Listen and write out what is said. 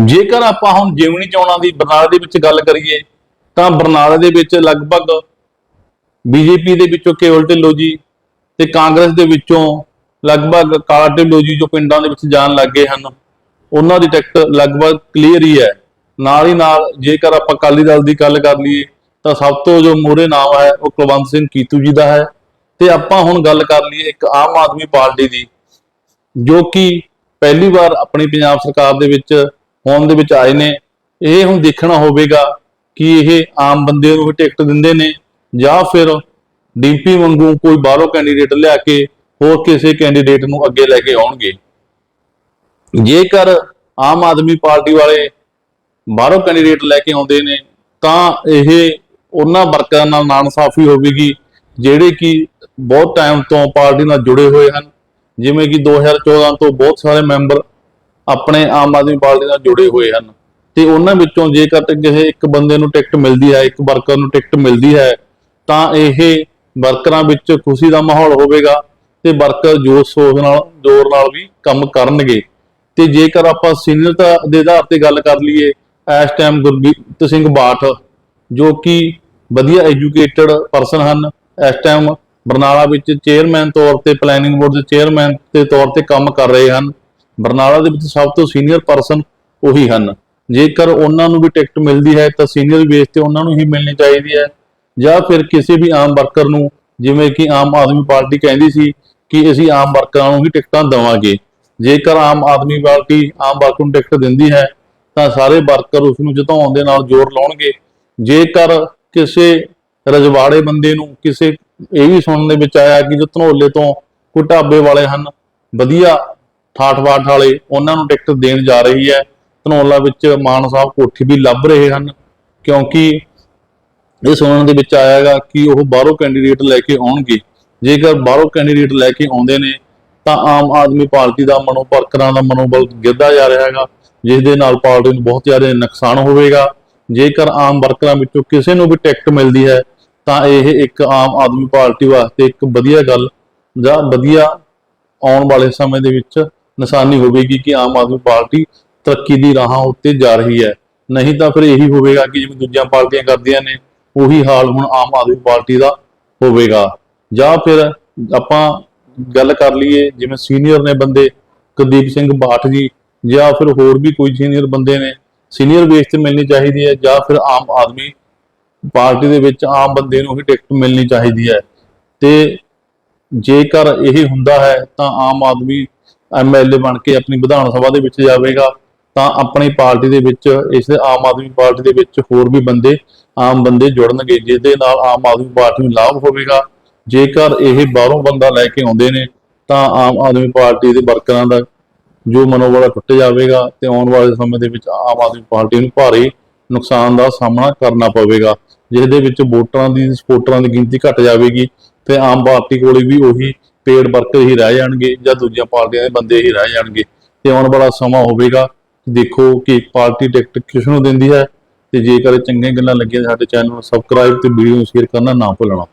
ਜੇਕਰ ਆਪਾਂ ਹੁਣ ਜਿਮਣੀ ਚੋਣਾਂ ਦੀ ਬਰਨਾਲਾ ਦੇ ਵਿੱਚ ਗੱਲ ਕਰੀਏ, ਤਾਂ ਬਰਨਾਲਾ ਦੇ ਵਿੱਚ ਲਗਭਗ ਬੀਜੇਪੀ ਦੇ ਵਿੱਚੋਂ ਕੇਵਲ ਢਿੱਲੋਂ ਜੀ ਤੇ ਕਾਂਗਰਸ ਦੇ ਵਿੱਚੋਂ ਲਗਭਗ ਕਾਲਾ ਢਿੱਲੋਂ ਜੀ ਜੋ ਪਿੰਡਾਂ ਦੇ ਵਿੱਚ ਜਾਣ ਲੱਗ ਗਏ ਹਨ, ਉਹਨਾਂ ਦੀ ਟਿਕਟ ਲਗਭਗ ਕਲੀਅਰ ਹੀ ਹੈ। ਨਾਲ ਹੀ ਨਾਲ ਜੇਕਰ ਆਪਾਂ ਅਕਾਲੀ ਦਲ ਦੀ ਗੱਲ ਕਰ ਲਈਏ, ਤਾਂ ਸਭ ਤੋਂ ਜੋ ਮੋਹਰੇ ਨਾਮ ਹੈ, ਉਹ ਕੁਲਵੰਤ ਸਿੰਘ ਕੀਤੂ ਜੀ ਦਾ ਹੈ। ਤੇ ਆਪਾਂ ਹੁਣ ਗੱਲ ਕਰ ਲਈਏ ਇੱਕ ਆਮ ਆਦਮੀ ਪਾਰਟੀ ਦੀ, ਜੋ ਕਿ ਪਹਿਲੀ ਵਾਰ ਆਪਣੀ ਪੰਜਾਬ ਸਰਕਾਰ ਦੇ ਵਿੱਚ ਹੋਣ ਦੇ ਵਿੱਚ ਆਏ ਨੇ। ਇਹ ਹੁਣ ਦੇਖਣਾ ਹੋਵੇਗਾ ਕਿ ਇਹ ਆਮ ਬੰਦੇ ਨੂੰ ਹੀ ਟਿਕਟ ਦਿੰਦੇ ਨੇ ਜਾਂ ਫਿਰ ਡੀਪੀ ਵਾਂਗੂ ਕੋਈ ਬਾਹਰੋਂ ਕੈਂਡੀਡੇਟ ਲਿਆ ਕੇ ਹੋਰ ਕਿਸੇ ਕੈਂਡੀਡੇਟ ਨੂੰ ਅੱਗੇ ਲੈ ਕੇ ਆਉਣਗੇ। ਜੇਕਰ ਆਮ ਆਦਮੀ ਪਾਰਟੀ ਵਾਲੇ ਬਾਹਰੋਂ ਕੈਂਡੀਡੇਟ ਲੈ ਕੇ ਆਉਂਦੇ ਨੇ, ਤਾਂ ਇਹ ਉਹਨਾਂ ਵਰਕਰਾਂ ਨਾਲ ਨਾਇਨਸਾਫੀ ਹੋਵੇਗੀ, ਜਿਹੜੇ ਕਿ ਬਹੁਤ ਟਾਈਮ ਤੋਂ ਪਾਰਟੀ ਨਾਲ ਜੁੜੇ ਹੋਏ ਹਨ। ਜਿਵੇਂ ਕਿ 2014 ਤੋਂ ਬਹੁਤ ਸਾਰੇ ਮੈਂਬਰ ਆਪਣੇ ਆਮ ਆਦਮੀ ਪਾਰਟੀ ਨਾਲ ਜੁੜੇ ਹੋਏ ਹਨ। ਤੇ ਉਹਨਾਂ ਵਿੱਚੋਂ ਜੇਕਰ ਕਿਸੇ ਇੱਕ ਬੰਦੇ ਨੂੰ ਟਿਕਟ ਮਿਲਦੀ ਹੈ, ਇੱਕ ਵਰਕਰ ਨੂੰ ਟਿਕਟ ਮਿਲਦੀ ਹੈ, ਤਾਂ ਇਹ ਵਰਕਰਾਂ ਵਿੱਚ ਖੁਸ਼ੀ ਦਾ ਮਾਹੌਲ ਹੋਵੇਗਾ ਤੇ ਵਰਕਰ ਜੋਸ਼ ਸੋਚ ਨਾਲ, ਜ਼ੋਰ ਨਾਲ ਵੀ ਕੰਮ ਕਰਨਗੇ। ਤੇ ਜੇਕਰ ਆਪਾਂ ਸੀਨੀਅਰਤਾ ਦੇ ਆਧਾਰ ਤੇ ਗੱਲ ਕਰ ਲਈਏ, ਇਸ ਟਾਈਮ ਗੁਰਬੀਤ ਸਿੰਘ ਬਾਠ, ਜੋ ਕਿ ਵਧੀਆ ਐਜੂਕੇਟਡ ਪਰਸਨ ਹਨ, ਇਸ ਟਾਈਮ ਬਰਨਾਲਾ ਵਿੱਚ ਚੇਅਰਮੈਨ ਤੌਰ ਤੇ ਪਲੈਨਿੰਗ ਬੋਰਡ ਦੇ ਚੇਅਰਮੈਨ ਦੇ ਤੌਰ ਤੇ ਕੰਮ ਕਰ ਰਹੇ ਹਨ। ਬਰਨਾਲਾ ਦੇ ਵਿੱਚ ਸਭ ਤੋਂ ਸੀਨੀਅਰ ਪਰਸਨ ਉਹੀ ਹਨ। ਜੇਕਰ ਉਹਨਾਂ ਨੂੰ ਵੀ ਟਿਕਟ ਮਿਲਦੀ ਹੈ, ਤਾਂ ਸੀਨੀਅਰ ਬੇਸ ਤੇ ਉਹਨਾਂ ਨੂੰ ਹੀ ਮਿਲਣੀ ਚਾਹੀਦੀ ਹੈ। ਜਾਂ ਫਿਰ ਕਿਸੇ ਵੀ ਆਮ ਵਰਕਰ ਨੂੰ, ਜਿਵੇਂ ਕਿ ਆਮ ਆਦਮੀ ਪਾਰਟੀ ਕਹਿੰਦੀ ਸੀ ਕਿ ਅਸੀਂ ਆਮ ਵਰਕਰਾਂ ਨੂੰ ਹੀ ਟਿਕਟਾਂ ਦੇਵਾਂਗੇ। ਜੇਕਰ ਆਮ ਆਦਮੀ ਪਾਰਟੀ ਆਮ ਵਰਕਰ ਨੂੰ ਟਿਕਟ ਦਿੰਦੀ ਹੈ, ਤਾਂ ਸਾਰੇ ਵਰਕਰ ਉਸ ਨੂੰ ਜਿਤਾਉਣ ਦੇ ਨਾਲ ਜ਼ੋਰ ਲਾਉਣਗੇ। ਜੇਕਰ ਕਿਸੇ ਰਜਵਾੜੇ ਬੰਦੇ ਨੂੰ ਕਿਸੇ, ਇਹ ਵੀ ਸੁਣਨ ਦੇ ਵਿੱਚ ਆਇਆ ਕਿ ਜੋ ਧਨੋਲੇ ਤੋਂ ਕੋਈ ਢਾਬੇ ਵਾਲੇ ਹਨ, ਵਧੀਆ ਠਾਠ ਬਾਠ ਵਾਲੇ ਉਹਨਾਂ ਨੂੰ ਟਿਕਟ ਦੇਣ ਜਾ ਰਹੀ ਹੈ। ਧਨੌਲਾ ਵਿੱਚ ਮਾਨ ਸਾਹਿਬ ਕੋਠੀ ਵੀ ਲੱਭ ਰਹੇ ਹਨ, ਕਿਉਂਕਿ ਇਹ ਸੁਣਨ ਦੇ ਵਿੱਚ ਆਇਆਗਾ ਕਿ ਉਹ ਬਾਹਰੋਂ ਕੈਂਡੀਡੇਟ ਲੈ ਕੇ ਆਉਣਗੇ। ਜੇਕਰ ਬਾਹਰੋਂ ਕੈਂਡੀਡੇਟ ਲੈ ਕੇ ਆਉਂਦੇ ਨੇ, ਤਾਂ ਆਮ ਆਦਮੀ ਪਾਰਟੀ ਦਾ ਮਨੋਪਰਕਰਾਂ ਦਾ ਮਨੋਬਲ ਗਿਰਦਾ ਜਾ ਰਿਹਾ ਹੈਗਾ, ਜਿਸ ਦੇ ਨਾਲ ਪਾਰਟੀ ਨੂੰ ਬਹੁਤ ਜ਼ਿਆਦਾ ਨੁਕਸਾਨ ਹੋਵੇਗਾ। ਜੇਕਰ ਆਮ ਵਰਕਰਾਂ ਵਿੱਚੋਂ ਕਿਸੇ ਨੂੰ ਵੀ ਟਿਕਟ ਮਿਲਦੀ ਹੈ, ਤਾਂ ਇਹ ਇੱਕ ਆਮ ਆਦਮੀ ਪਾਰਟੀ ਵਾਸਤੇ ਇੱਕ ਵਧੀਆ ਗੱਲ ਜਾਂ ਵਧੀਆ ਆਉਣ ਵਾਲੇ ਸਮੇਂ ਦੇ ਵਿੱਚ ਨਿਸ਼ਾਨੀ ਹੋਵੇਗੀ ਕਿ ਆਮ ਆਦਮੀ ਪਾਰਟੀ ਤਰੱਕੀ ਦੀ ਰਾਹਾਂ ਉੱਤੇ ਜਾ ਰਹੀ ਹੈ। ਨਹੀਂ ਤਾਂ ਫਿਰ ਇਹੀ ਹੋਵੇਗਾ ਕਿ ਜਿਵੇਂ ਦੂਜੀਆਂ ਪਾਰਟੀਆਂ ਕਰਦੀਆਂ ਨੇ, ਉਹੀ ਹਾਲ ਹੁਣ ਆਮ ਆਦਮੀ ਪਾਰਟੀ ਦਾ ਹੋਵੇਗਾ। ਜਾਂ ਫਿਰ ਆਪਾਂ ਗੱਲ ਕਰ ਲਈਏ ਜਿਵੇਂ ਸੀਨੀਅਰ ਨੇ ਬੰਦੇ, ਕੁਲਦੀਪ ਸਿੰਘ ਬਾਠ ਜੀ, ਜਾਂ ਫਿਰ ਹੋਰ ਵੀ ਕੋਈ ਸੀਨੀਅਰ ਬੰਦੇ ਨੇ, ਸੀਨੀਅਰ ਬੇਸ ਤੇ ਮਿਲਣੀ ਚਾਹੀਦੀ ਹੈ, ਜਾਂ ਫਿਰ ਆਮ ਆਦਮੀ ਪਾਰਟੀ ਦੇ ਵਿੱਚ ਆਮ ਬੰਦੇ ਨੂੰ ਹੀ ਟਿਕਟ ਮਿਲਣੀ ਚਾਹੀਦੀ ਹੈ। ਤੇ ਜੇਕਰ ਇਹ ਹੁੰਦਾ ਹੈ ਤਾਂ ਆਮ ਆਦਮੀ ਐਮਐਲਏ ਬਣ ਕੇ ਆਪਣੀ ਵਿਧਾਨ ਸਭਾ ਦੇ ਵਿੱਚ ਜਾਵੇਗਾ, ਤਾਂ ਆਪਣੀ ਪਾਰਟੀ ਦੇ ਵਿੱਚ, ਇਸ ਆਮ ਆਦਮੀ ਪਾਰਟੀ ਦੇ ਵਿੱਚ ਹੋਰ ਵੀ ਬੰਦੇ, ਆਮ ਬੰਦੇ ਜੁੜਨਗੇ ਜਿਸ ਦੇ ਨਾਲ ਆਮ ਆਦਮੀ ਪਾਰਟੀ ਨੂੰ ਲਾਭ ਹੋਵੇਗਾ। ਜੇਕਰ ਇਹ ਬਾਹਰੋਂ ਬੰਦਾ ਲੈ ਕੇ ਆਉਂਦੇ ਨੇ, ਤਾਂ ਆਮ ਆਦਮੀ ਪਾਰਟੀ ਦੇ ਵਰਕਰਾਂ ਦਾ ਜੋ ਮਨੋਬਲ ਟੁੱਟ ਜਾਵੇਗਾ ਤੇ ਆਉਣ ਵਾਲੇ ਸਮੇਂ ਦੇ ਵਿੱਚ ਆਮ ਆਦਮੀ ਪਾਰਟੀ ਨੂੰ ਭਾਰੀ ਨੁਕਸਾਨ ਦਾ ਸਾਹਮਣਾ ਕਰਨਾ ਪਵੇਗਾ ਜਿਸ ਦੇ ਵਿੱਚ ਵੋਟਰਾਂ ਦੀ ਸਪੋਰਟਰਾਂ ਦੀ ਗਿਣਤੀ ਘਟ ਜਾਵੇਗੀ ਤੇ ਆਮ ਪਾਰਟੀ ਕੋਲੇ ਵੀ ਉਹੀ ਪੇਡ ਵਰਕਰ ਹੀ ਰਹਿ ਜਾਣਗੇ ਜਾਂ ਦੂਜੀਆਂ ਪਾਰਟੀਆਂ ਦੇ ਬੰਦੇ ਹੀ ਰਹਿ ਜਾਣਗੇ। ਤੇ ਆਉਣ ਵਾਲਾ ਸਮਾਂ ਹੋਵੇਗਾ ਦੇਖੋ ਕਿ ਪਾਰਟੀ ਟਿਕਟ ਕਿਸ ਨੂੰ ਦਿੰਦੀ ਹੈ ਤੇ ਜੇਕਰ ਚੰਗੀਆਂ ਗੱਲਾਂ ਲੱਗੀਆਂ ਸਾਡੇ ਚੈਨਲ ਨੂੰ ਸਬਸਕ੍ਰਾਈਬ ਤੇ ਵੀਡੀਓ ਨੂੰ ਸ਼ੇਅਰ ਕਰਨਾ ਨਾ ਭੁੱਲਣਾ।